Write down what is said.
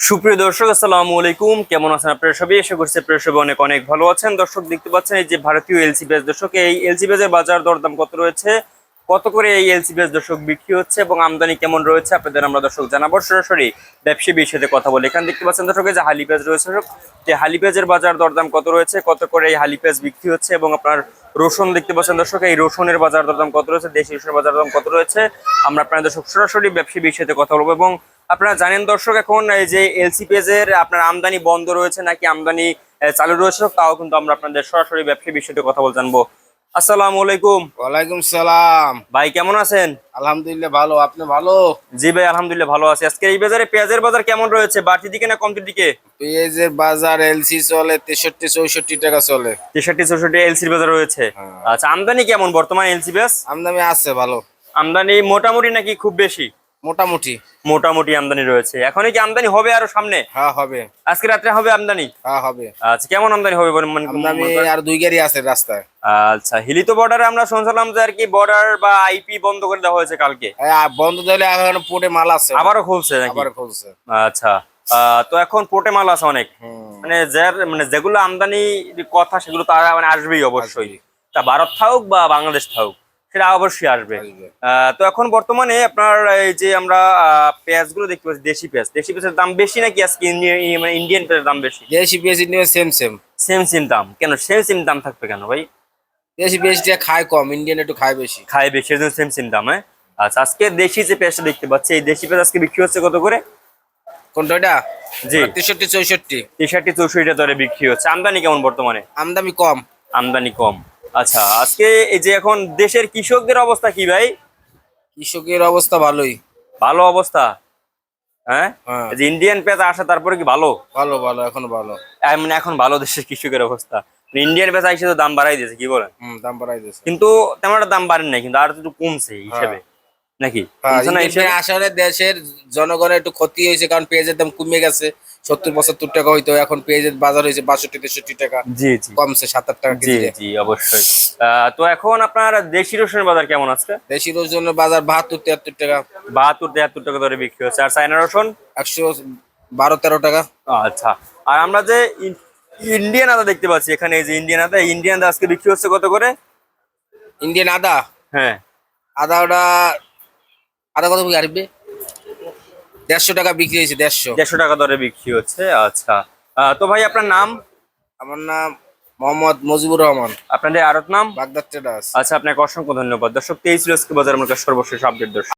সুপ্রিয় দর্শক আসসালামু আলাইকুম। কেমন আছেন আপনারা সবাই? এসে করছে আপনারা সবাই অনেক অনেক ভালো আছেন। দর্শক দেখতে পাচ্ছেন এই যে ভারতীয় এলসি পেঁয়াজ দর্শক এই এলসি পেঁয়াজের বাজার দরদাম কত রয়েছে? কত করে এই এলসি পেঁয়াজ দর্শক বিক্রি হচ্ছে এবং আমদানি কেমন রয়েছে? আপনাদের আমরা দর্শক জানাব। সরাসরি ব্যবসায়ীর সাথে কথা বলে এখানে দেখতে পাচ্ছেন দর্শক যে হালি পেঁয়াজ রয়েছে দর্শক, যে হালি পেঁয়াজের বাজার দরদাম কত রয়েছে? কত করে এই হালি পেঁয়াজ বিক্রি হচ্ছে? এবং আপনার রসুন দেখতে পাচ্ছেন দর্শক এই রসুনের বাজার দরদাম কত রয়েছে? দেশি রসুনের বাজার দাম কত রয়েছে? আমরা আপনাদের দর্শক সরাসরি ব্যবসায়ীর সাথে কথা বলব এবং আপনারা জানেন দর্শক এখন এই যে এলসি পেজের আপনার আমদানি বন্ধ রয়েছে নাকি আমদানি চালু রয়েছে তাও কিন্তু আমরা আপনাদের সরাসরি ব্যবসায়ী বিষয়তে কথা বল জানব। আসসালামু আলাইকুম। ওয়ালাইকুম সালাম। ভাই কেমন আছেন? আলহামদুলিল্লাহ ভালো আপনি ভালো? জি ভাই আলহামদুলিল্লাহ ভালো আছি। আজকে এই বাজারে পেঁয়াজের বাজার কেমন রয়েছে? বাড়তি দিকে না কমতির দিকে? পেঁয়াজের বাজার এলসি চলে তেষট্টি চৌষট্টি টাকা চলে। তেষট্টি চৌষট্টি এলসির বাজার রয়েছে? হ্যাঁ। আচ্ছা আমদানি কেমন বর্তমান এলসি পেঁয়াজ আমদানি আছে ভালো। আমদানি মোটামুটি নাকি খুব বেশি? মোটামুটি। মোটামুটি আমদানি রয়েছে। এখনই কি আমদানি হবে আরও সামনে? হ্যাঁ হবে। আজকে রাত্রে হবে আমদানি? হ্যাঁ হবে। আচ্ছা কেমন আমদানি হবে আমদানি আর দুই গাড়ি আছে রাস্তায়। আচ্ছা হিলিত বর্ডারে আমরা শুনছিলাম যে আর কি বর্ডার বা আইপি বন্ধ করে দেওয়া হয়েছে কালকে। বন্ধ দিলে এখন পোটে মাল আছে। আবারও খুলছে নাকি? আবার খুলছে। আচ্ছা আহ, তো এখন পোর্টে মাল আছে অনেক। মানে যার মানে যেগুলো আমদানি কথা সেগুলো তারা মানে আসবেই অবশ্যই। তা ভারত থাকুক বা বাংলাদেশ থাকুক সেটা অবশ্যই আসবে। তো এখন বর্তমানে আপনার এই যে আমরা পেঁয়াজগুলো দেখতে পাচ্ছি দেশি পেঁয়াজ। দেশি পেঁয়াজের দাম বেশি নাকি আজকে ইন্ডিয়ান মানে ইন্ডিয়ান পেঁয়াজের দাম বেশি? দেশি পেঁয়াজ নিয়ে সেম সেম সেম সেম দাম। কেন? সেম সেম দাম থাকবে কেন ভাই? দেশি পেঁয়াজিটা খায় কম ইন্ডিয়ান একটু খায় বেশি। খায় বেশি এর জন্য সেম সেম দাম হ্যাঁ? আচ্ছা আজকে দেশি যে পেঁয়াজটা দেখতে পাচ্ছি এই দেশি পেঁয়াজ আজকে বিক্রি হচ্ছে কত করে? কোনটা এটা জি। তেষট্টি চৌষট্টি। তেষট্টি চৌষট্টি দরে বিক্রি হচ্ছে। আমদানি কেমন বর্তমানে? আমদানি কম। আমদানি কম। আচ্ছা আজকে এই যে এখন দেশের কৃষকদের অবস্থা কি ভাই? কৃষকের অবস্থা ভালোই। ভালো অবস্থা? হ্যাঁ? হ্যাঁ। যে ইন্ডিয়ান পেঁয়াজ আসা তারপরে কি ভালো? ভালো ভালো এখন ভালো। মানে এখন ভালো দেশের কৃষকের অবস্থা। ইন্ডিয়ান পেঁয়াজ আইসে তো দাম বাড়াই দিয়েছে কি বলেন? দাম বাড়াই দিয়েছে। কিন্তু তেমন একটা দাম বাড়েন নাই কিন্তু আর একটু কমছে হিসেবে। নাকি? হ্যাঁ, আসলে দেশের জনগণের একটু ক্ষতি হয়েছে কারণ পেঁয়াজের দাম কমে গেছে। সত্তর পঁচাত্তর টাকা হইতো এখন পেঁয়াজের বাজার হয়েছে বাষট্টি তেষট্টি টাকা। জি জি। কমছে সাত আট টাকা জি জি অবশ্যই। তো এখন আপনার দেশি রসুনের বাজার কেমন আছে দেশি রসুনের বাজার বাহাত্তর তিয়াত্তর টাকা। বাহাত্তর তেহাত্তর টাকা ধরে বিক্রি হচ্ছে। আর চায়না রসুন? একশো বারো তেরো টাকা। আচ্ছা। আর আমরা যে ইন- ইন্ডিয়ান আদা দেখতে পাচ্ছি এখানে এই যে ইন্ডিয়ান আদা ইন্ডিয়ান আদা আজকে বিক্রি হচ্ছে কত করে? ইন্ডিয়ান আদা? হ্যাঁ। আদা ওটা আদা কত বিক্রি আসবে দেড়শো টাকা বিক্রি হয়েছে দেড়শো। দেড়শো টাকা দরে বিক্রি হচ্ছে আচ্ছা। আহ, তো ভাই আপনার নাম? আমার নাম মোহাম্মদ মজিবুর রহমান। আপনাদের আরত নাম? Baghdad traders. আচ্ছা আপনাকে অসংখ্য ধন্যবাদ। দর্শক তেইশ আজকে বাজার আমার সর্বশেষ আপডেট দর্শক।